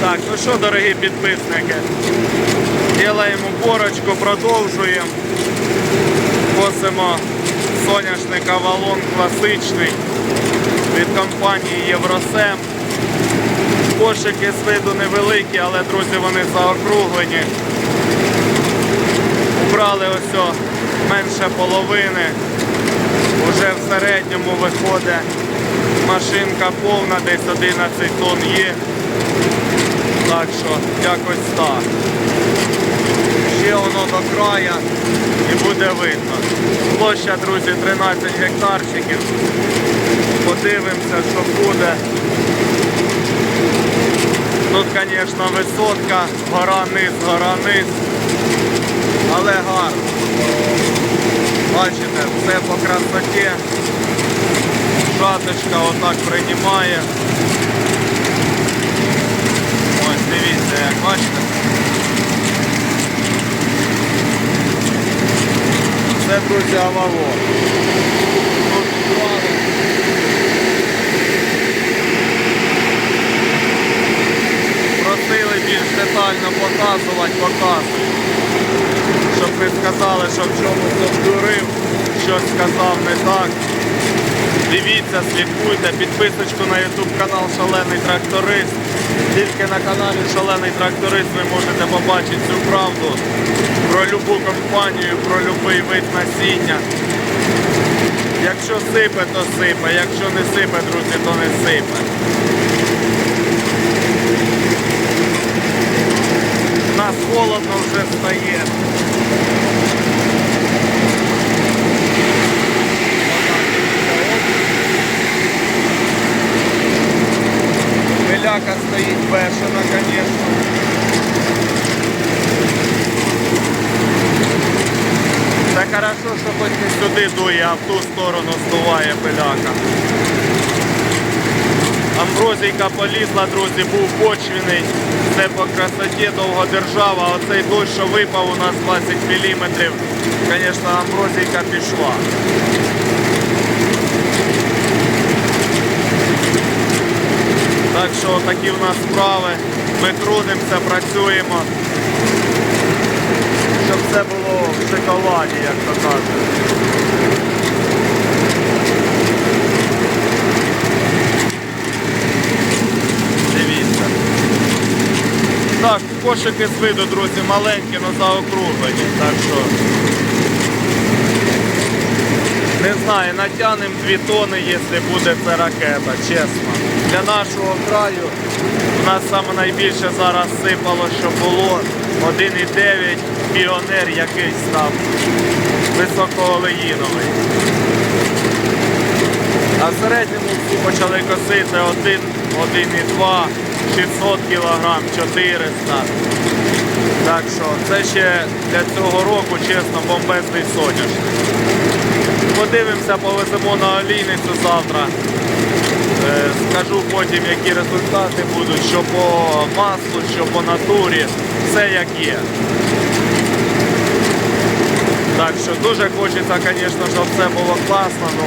Так, ну що, дорогі підписники, ділаємо борочку, продовжуємо. Косимо соняшник Авалон класичний від компанії Євросем. Кошики з виду невеликі, але, друзі, вони заокруглені. Убрали ось менше половини. Уже в середньому виходить машинка повна, десь 11 тонн є. Так що якось так. Ще воно до края і буде видно. Площа, друзі, 13 гектарчиків. Подивимося, що буде. Тут, звісно, висотка, гора низ, гора низ. Але гарно. Бачите, все по красоті. Жаточка отак приймає. Ось дивіться, як бачите. Це, друзі, Авалон. Просили більш детально показувати, показую. Щоб ви сказали, що в чомусь обдурив, щось сказав не так. Дивіться, слідкуйте, підписочку на YouTube канал Шалений Тракторист. Тільки на каналі Шалений Тракторист ви можете побачити цю правду про любу компанію, про будь-який вид насіння. Якщо сипе, то сипе, якщо не сипе, друзі, то не сипе. У нас холодно вже стає. Миляка стоїть бешена, звісно. Це хорошо, що хоч не сюди дує, а в ту сторону здуває пиляка. Амброзійка полізла, друзі, був почвіний, все по красоті довго держав, а дощ, що випав у нас 20 мм, звісно, амброзійка пішла. Так що такі в нас справи. Ми трудимося, працюємо, щоб все було в шоколаді, як то кажуть. Дивіться. Так, кошики з виду, друзі, маленькі, але заокруглені. Так що не знаю, натягнемо 2 тони, якщо буде це ракета, чесно. Для нашого краю у нас саме найбільше зараз сипало, що було 1,9 піонер якийсь там високоолеїновий. А в середньому всі почали косити 1, 1,2, 600 кг, 400 Так що це ще для цього року, чесно, бомбезний соняшник. Подивимося, повеземо на олійницю завтра. Е, Скажу потім, які результати будуть, що по маслу, що по натурі, все як є. Так що дуже хочеться, звісно, щоб все було класно. Ну,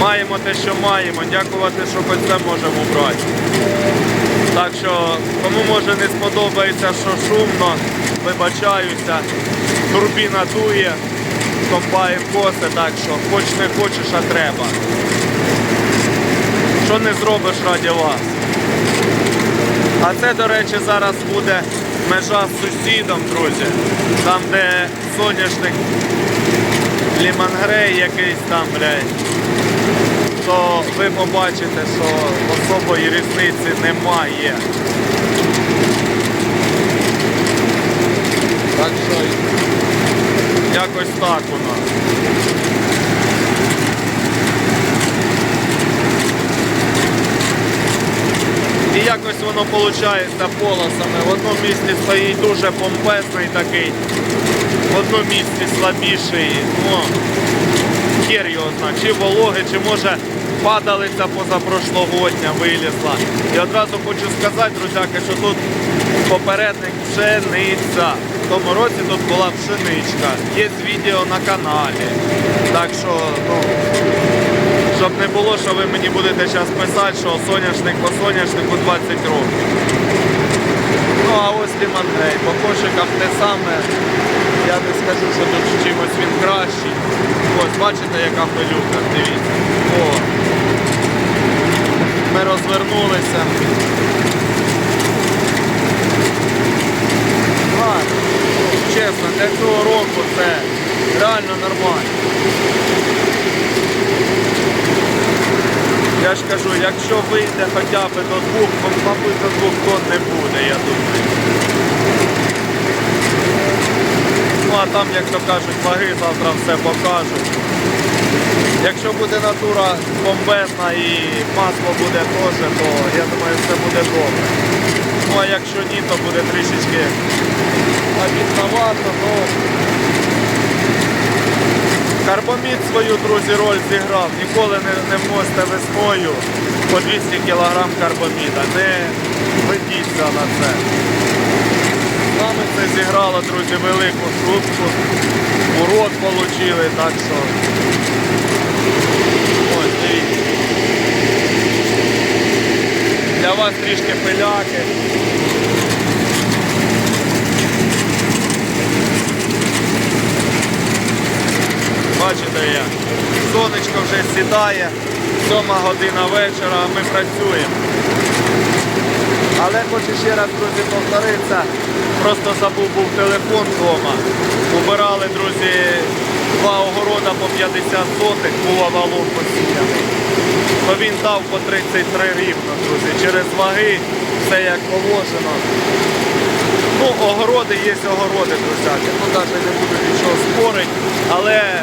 маємо те, що маємо. Дякувати, що хоч це можемо брати. Так що, кому може не сподобається, що шумно, вибачаюся. Турбіна дує, компаєм коси, так що хоч не хочеш, а треба. Що не зробиш раді вас. А це, до речі, зараз буде межа з сусідом, друзі. Там, де соняшник лімангрей якийсь там, блядь, то ви побачите, що особої різниці немає. Так що якось так у нас. І якось воно виходить полосами. В одному місці стоїть дуже помпезний такий, в одному місці слабіший. Ну, хер його зна, чи вологи, чи може падалиця позапрошлогодня вилізла. І одразу хочу сказати, друзяки, що тут попередник пшениця. В тому році тут була пшеничка. Є відео на каналі. Так що, ну, Щоб не було, що ви мені будете зараз писати, що соняшник по соняшнику 20 років. Ну а ось лімангей, по кошикам те саме. Я не скажу, що тут чимось він кращий. Ось, бачите, яка пилюка, дивіться. О. Ми розвернулися. Ладно, чесно, для цього року це реально нормально. Я ж кажу, якщо вийде хоча б до двох, то, мабуть, до двох тонн не буде, я думаю. Ну а там, як то кажуть, ваги завтра все покажуть. Якщо буде натура бомбезна і масло буде теж, то я думаю, все буде добре. Ну а якщо ні, то буде трішечки обідновато, то Карбомід свою, друзі, роль зіграв. Ніколи не, не вносьте весною по 200 кг карбоміда. Не ведіться на це. Нами це зіграло, друзі, велику шутку. Урод отримали, так що. Ось, дивіться. Для вас трішки пиляки. Бачите як. Сонечко вже сідає, сьома година вечора, ми працюємо. Але хочу ще раз, друзі, повторитися. Просто забув був телефон вдома. Убирали, друзі, два огорода по 50 сотих, був валом посіяний. То він дав по 33 рівно, друзі. Через ваги, все як положено. Ну, огороди є огороди, друзяки. Ну, навіть не буду нічого спорити, але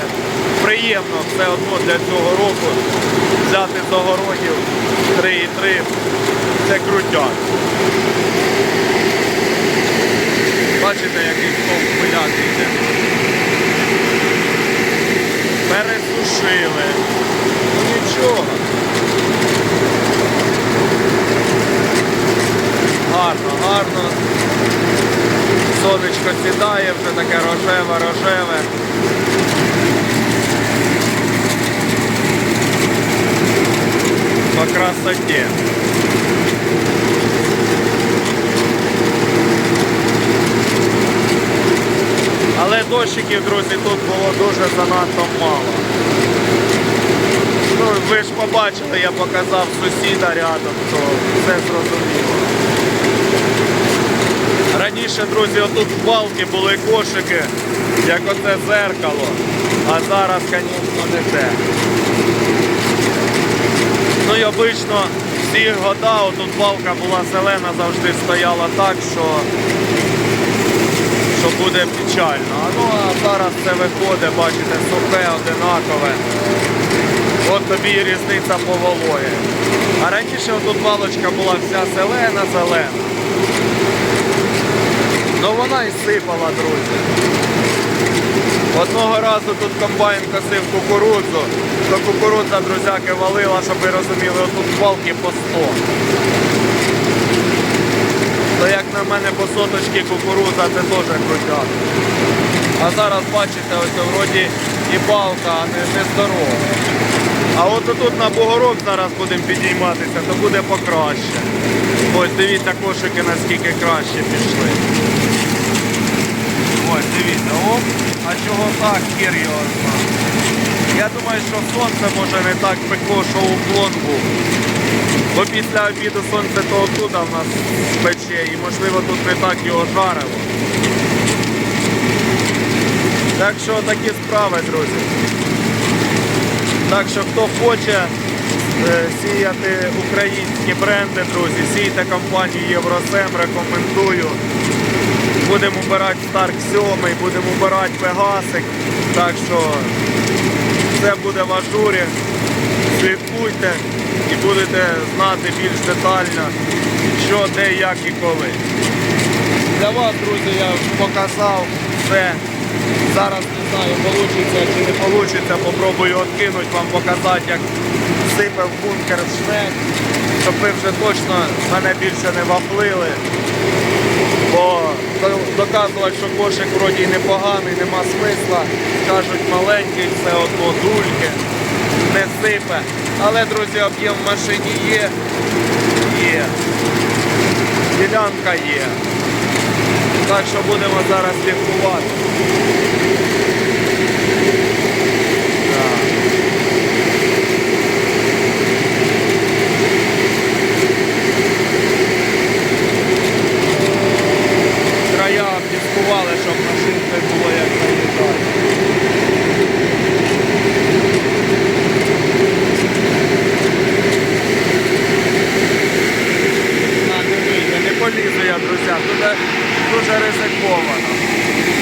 приємно все одно для цього року взяти з огородів 3,3. Це крутяк. Бачите, який стовп пиляти йде. Пересушили. Нічого. Гарно, гарно. Сонечко сідає, вже таке рожеве, рожеве. По красоті. Але дощиків, друзі, тут було дуже занадто мало. Ну, ви ж побачили, я показав сусіда рядом, то все зрозуміло. Раніше, друзі, отут балки були кошики, як оце зеркало, а зараз, звісно, не те. І обично всі года отут балка була зелена, завжди стояла так, що, що буде печально. А ну а зараз це виходить, бачите, сухе, одинакове. От тобі і різниця по вологі. А раніше отут балочка була вся зелена-зелена. Ну вона і сипала, друзі. Одного разу тут комбайн косив кукурудзу, то кукурудза, друзяки, валила, щоб ви розуміли, отут палки по 100. То як на мене по соточки кукурудза, це теж крутяк. А зараз бачите, ось вроді і балка, а не, не здорова. А от тут на бугорок зараз будемо підійматися, то буде покраще. Ось дивіться кошики наскільки краще пішли. Ось, дивіться, оп, а чого так, хір. Я думаю, що сонце може не так пекло, що уклон був. Бо після обіду сонце то отуда в нас пече і можливо тут не так його жарило. Так що такі справи, друзі. Так що хто хоче е, сіяти українські бренди, друзі, сійте компанію Євросем, рекомендую. Будемо обирати Старк 7, будемо обирати Пегасик. Так що все буде в ажурі. Слідкуйте і будете знати більш детально, що, де, як і коли. Для вас, друзі, я показав все. Зараз не знаю, вийде чи не вийде. Попробую откинути вам показати, як сипе в бункер шнек, щоб ви вже точно мене більше не ваплили бо доказувати, що кошик вроді непоганий, нема смисла. Кажуть, маленький, все одно дульки, не сипе. Але, друзі, об'єм в машині є, є. Ділянка є. Так що будемо зараз лікувати.